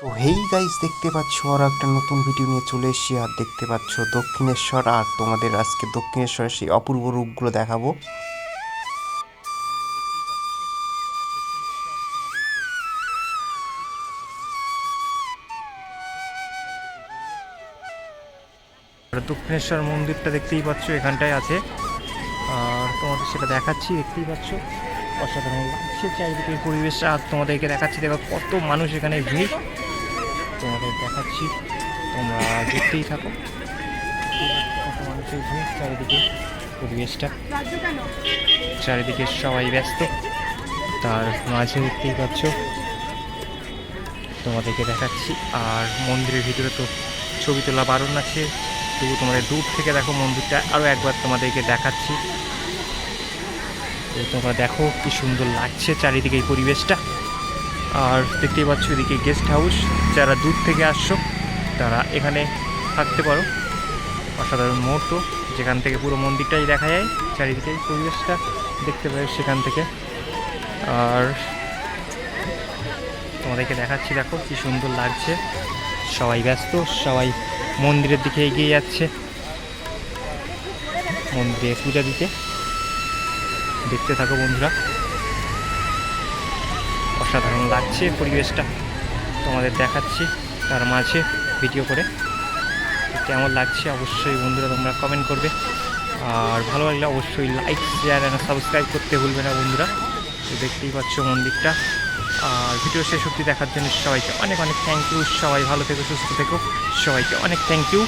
তো hey guys দেখতে পাচ্ছ আর একটা নতুন ভিডিও নিয়ে চলে এসেছি, আর দেখতে পাচ্ছ দক্ষিণেশ্বর, আর তোমাদের আজকে দক্ষিণেশ্বরের সেই অপূর্ব রূপগুলো দেখাবো। দক্ষিণেশ্বর মন্দিরটা দেখতেই পাচ্ছ, এখানটায় আছে। আর তোমাদের সেটা দেখাচ্ছি, দেখতেই পাচ্ছ। অসাধারণ লাগছে চারিদিকে পরিবেশটা, আর তোমাদেরকে দেখাচ্ছি, দেখো কত মানুষ এখানে ভিড়। তোমাদের দেখাচ্ছি। তোমরা দেখতেই থাকো। মানুষের ভিড় চারিদিকে পরিবেশটা। চারিদিকে সবাই ব্যস্ত। তার মাঝে দেখতেই পাচ্ছ। তোমাদেরকে দেখাচ্ছি। আর মন্দিরের ভিতরে তো ছবি তোলা বারণ আছে। তবু তোমাদের দূর থেকে দেখো মন্দিরটা। আরও একবার তোমাদেরকে দেখাচ্ছি। তোমরা দেখো কি সুন্দর লাগছে চারিদিকে এই পরিবেশটা। আর দেখতেই পাচ্ছ এদিকে গেস্ট হাউস যারা দূর থেকে আসছো, তারা এখানে থাকতে পারো। অসাধারণ মুহূর্ত, যেখান থেকে পুরো মন্দিরটাই দেখা যায়, চারিদিকে পরিবেশটা দেখতে পাবে সেখান থেকে। আর তোমাদেরকে দেখাচ্ছি, দেখো কি সুন্দর লাগছে। সবাই ব্যস্ত, সবাই মন্দিরের দিকে এগিয়ে যাচ্ছে। মন্দিরে পূজা দিতে। দেখতে থাকো বন্ধুরা। অসাধারণ লাগছে পরিবেশটা। তোমাদের দেখাচ্ছি তার মাঝে ভিডিও করে। কেমন লাগছে অবশ্যই বন্ধুরা তোমরা কমেন্ট করবে। আর ভালো লাগলে অবশ্যই লাইক শেয়ার অ্যান্ড সাবস্ক্রাইব করতে ভুলবে না বন্ধুরা। তো দেখতেই পাচ্ছ মন্দিরটা। আর ভিডিও শেষ অবধি দেখার জন্য সবাইকে অনেক অনেক থ্যাংক ইউ সবাই ভালো থেকো, সুস্থ থেকো। সবাইকে অনেক থ্যাংক ইউ